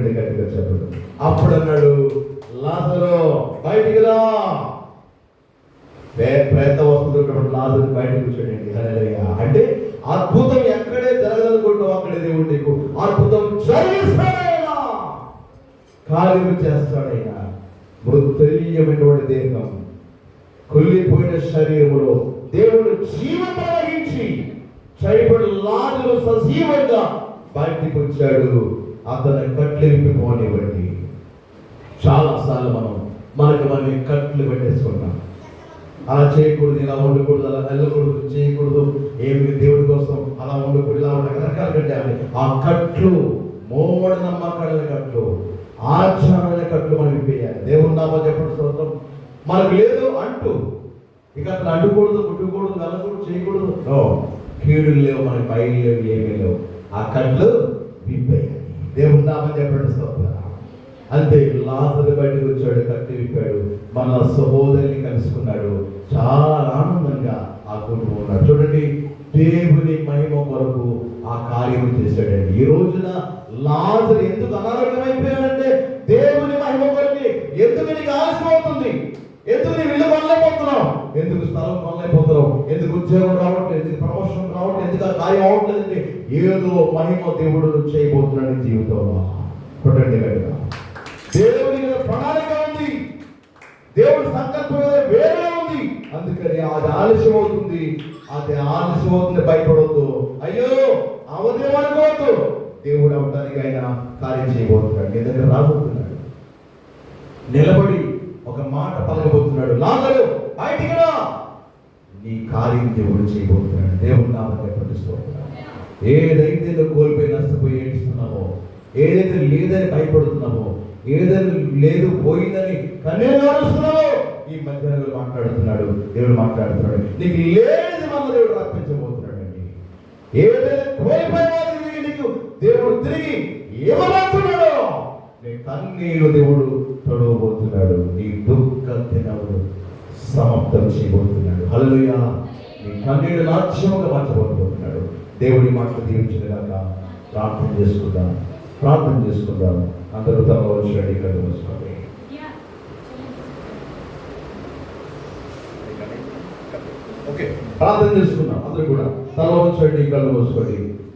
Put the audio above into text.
చూడండి గట్టిగా చెప్పడు అప్పుడు అన్నాడు లాజరు బయటికి రా. ప్రే- ప్రేత వస్తున్నటువంటి లాజరు బయటకు వచ్చాడండి. అంటే అద్భుతం ఎక్కడే జరగదనుకుంటావు అక్కడే దేవుడు నీకు. అద్భుతం జరిగిస్తాడైనా కార్యము చేస్తాడైనా మృతయ్యమైనటువంటి దేహం. కుళ్ళిపోయిన శరీరంలో దేవుడు జీవం ప్రవహించి చైపడి లాజరు సజీవంగా బయటికి వచ్చాడు. అతని కట్లు విప్పిపోనివ్వండి చాలా సార్లు మనం మనకి మనం కట్లు పెట్టేసుకున్నాం అలా చేయకూడదు ఇలా ఉండకూడదు అలా వెళ్ళకూడదు చేయకూడదు ఏమి దేవుడి కోసం అలా ఉండకూడదు ఇలా ఉండక రకాలు పెట్టాలి ఆ కట్లు మూడు నమ్మకాల కట్లు ఆచారమైన కట్లు మనం విప్పేయాలి దేవుడు నామా చెప్పడం స్తోత్రం. మనకు లేదు అంటూ. ఇక అట్లా అంటుకూడదు ముట్టుకూడదు వెళ్ళకూడదు చేయకూడదు. కీడులు లేవు మనకి పైలు లేవు ఏమీ లేవు. ఆ కట్లు విప్పేయాలి. దేవుడు నామని చెప్పండి స్తోత్ర. అంతే లాజరు బయటకు వచ్చాడు కట్టి విప్పాడు మన సహోదరిని కలుసుకున్నాడు. చాలా ఆనందంగా ఆ కుటుంబం ఉన్నాడు చూడండి దేవుని మహిమ కొరకు ఆ కార్యం చేశాడండి. ఈ రోజున లాజరు ఎందుకు అనారోగ్యమైపోయాడంటే దేవుని మహిమ కొరకు ఎందుకు నీకు ఆశ అవుతుంది ఎందుకు నీ ఇల్లు కొనలేకపోతున్నావు ఎందుకు స్థలం కొనలేకపోతున్నావు? ఎందుకు ఉద్యోగం రావట్లేదు? ఎందుకు ప్రమోషన్ రావట్లేదు? ఎందుకు ఆ కార్యం అవట్లేదండి ఏదో మహిమ దేవుడు చేయబోతున్నాడు జీవితంలో. కొట్టండి గట్టిగా. దేవుడి ప్రణాళిక ఉంది. దేవుడి సంకల్పం వేరే ఉంది. అందుకని అది ఆలస్యం అవుతుంది అది ఆలస్యం అవుతుంది భయపడవద్దు అయ్యో అవదేం అనుకోవద్దు. దేవుడు అవడానికి ఆయన కార్యం చేయబోతున్నాడు. నీ దగ్గర రాబోతున్నాడు. నిలబడి ఒక మాట పలకబోతున్నాడు. లాగరు. బయటికి రా నీ కార్యం దేవుడు చేయబోతున్నాడు. దేవుడు నామని ప్రతిస్తున్నాడు ఏదైతే కోల్పోయి నష్టపోయి ఏడుస్తున్నావో ఏదైతే లేదని భయపడుతున్నావో ఏదైనా లేదు పోయిందని కన్నీళ్ళు నడుస్తున్నావో ఈ మధ్యాహ్నం మాట్లాడుతున్నాడు. దేవుడు మాట్లాడుతున్నాడు. నీకు లేనిది మన దేవుడు రప్పించబోతున్నాడు అండి ఏదైనా కోల్పోయేవాడు నీకు దేవుడు తిరిగి ఇవ్వబోతున్నాడో నీ కన్నీరు దేవుడు తొడవబోతున్నాడు. నీ దుఃఖ తినవుడు సమాప్తం చేయబోతున్నాడు. హల్లెలూయా. నీ కన్నీడు నాట్యముగా మార్చబోతున్నాడు. దేవుడి మాటలు దీవించిన గాక ప్రార్థన చేసుకుందాం. ప్రార్థన చేసుకుందాం. అందరూ తమ వచ్చి ఇక్కడ మూసుకోండి ఓకే ప్రార్థన చేసుకుందాం. అందరూ కూడా తల వచ్చండి కళ్ళు మూసుకోండి